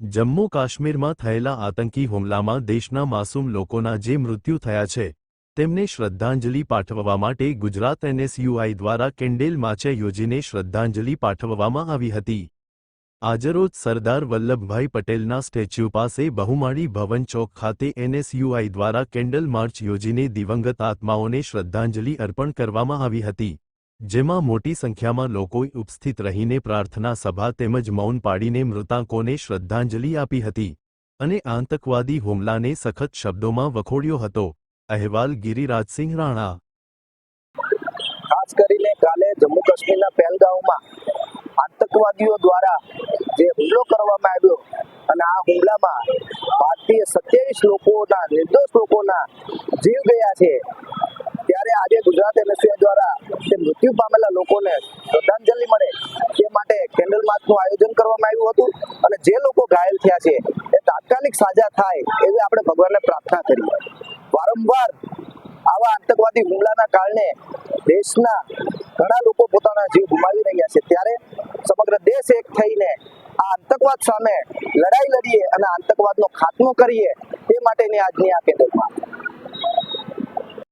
જમ્મુ કાશ્મીરમાં થયેલા આતંકી હુમલામાં દેશના માસૂમ લોકોના જે મૃત્યુ થયા છે, તેમને શ્રદ્ધાંજલિ પાઠવવા માટે ગુજરાત એનએસયુઆઈ દ્વારા કેન્ડેલ માચે યોજીને શ્રદ્ધાંજલિ પાઠવવામાં આવી હતી. આજરોજ સરદાર વલ્લભભાઈ પટેલના સ્ટેચ્યુ પાસે બહુમાળી ભવન ચોક ખાતે એનએસયુઆઈ દ્વારા કેન્ડલ માર્ચ યોજીને દિવંગત આત્માઓને શ્રદ્ધાંજલિ અર્પણ કરવામાં આવી હતી. જેમાં મોટી સંખ્યામાં લોકોએ ઉપસ્થિત રહીને પ્રાર્થના સભા તેમજ મૌન પાડીને મૃતાંકોને શ્રદ્ધાંજલિ આપી હતી અને આતંકવાદી હુમલાને સખત શબ્દોમાં વખોડ્યો હતો. અહેવાલ ગિરિરાજસિંહ રાણા. ખાસ કરીને કાલે જમ્મુ કાશ્મીરના પહેલગાંવમાં આતંકવાદીઓ દ્વારા જે હુમલો કરવામાં આવ્યો અને આ હુમલામાં ભારતીય સત્યાવીસ લોકોના, નિર્દોષ લોકોના જીવ ગયા છે. ત્યારે આજે ગુજરાત એનએસયુઆઈ દ્વારા મૃત્યુ પામેલા લોકોને શ્રદ્ધાંજલિ મળે તે માટે કેન્ડલ માર્ચનું આયોજન કરવામાં આવ્યું હતું અને જે લોકો ઘાયલ થયા છે, એ તાત્કાલિક સાજા થાય એવી આપણે ભગવાનને પ્રાર્થના કરી. વારંવાર આવા આતંકવાદી હુમલાના કારણે દેશના ઘણા લોકો પોતાના જીવ ગુમાવી રહ્યા છે. ત્યારે સમગ્ર દેશ એક થઈને આ આતંકવાદ સામે લડાઈ લડીએ અને આતંકવાદનો ખાત્મો કરીએ તે માટેની આજની આ કેન્દ્રમાં